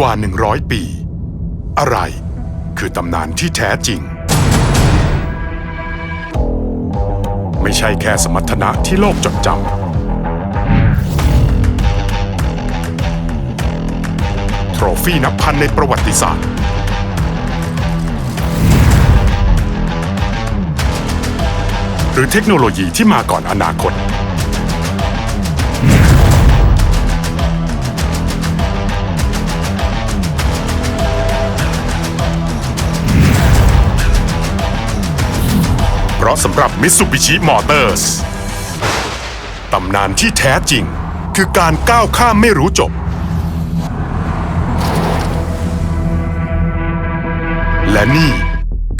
กว่า 100 ปี อะไรคือตำนานที่แท้จริง ไม่ใช่แค่สมรรถนะที่โลกจดจำโทรฟี่นับพันในประวัติศาสตร์ หรือเทคโนโลยีที่มาก่อนอนาคต ราะสำหรับ Mitsubishi Motors ตำนานที่แท้จริง คือการก้าวข้ามไม่รู้จบ และนี่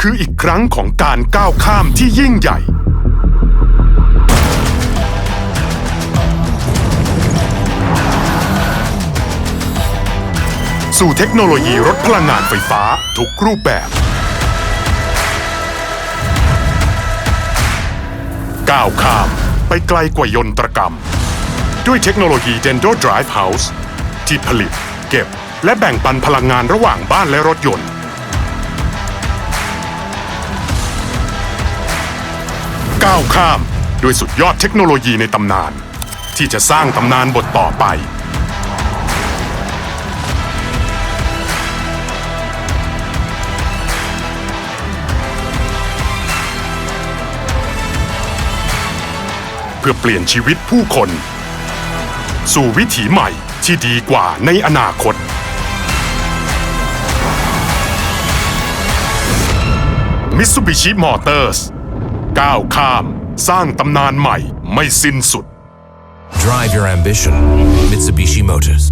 คืออีกครั้งของการก้าวข้ามที่ยิ่งใหญ่ สู่เทคโนโลยีรถพลังงานไฟฟ้าทุกรูปแบบ ก้าวข้ามไปไกลกว่ายนตรกรรม ด้วยเทคโนโลยี Dendo Drive House ที่ผลิต เก็บ และแบ่งปันพลังงานระหว่างบ้านและรถยนต์ ก้าวข้ามด้วยสุดยอดเทคโนโลยีในตำนาน ที่จะสร้างตำนานบทต่อไป พื่อเปลี่ยนชีวิตผู้คน สู่วิถีใหม่ที่ดีกว่าในอนาคต Mitsubishi Motors ก้าวข้าม สร้างตำนานใหม่ไม่สิ้นสุด Drive your ambition. Mitsubishi Motors.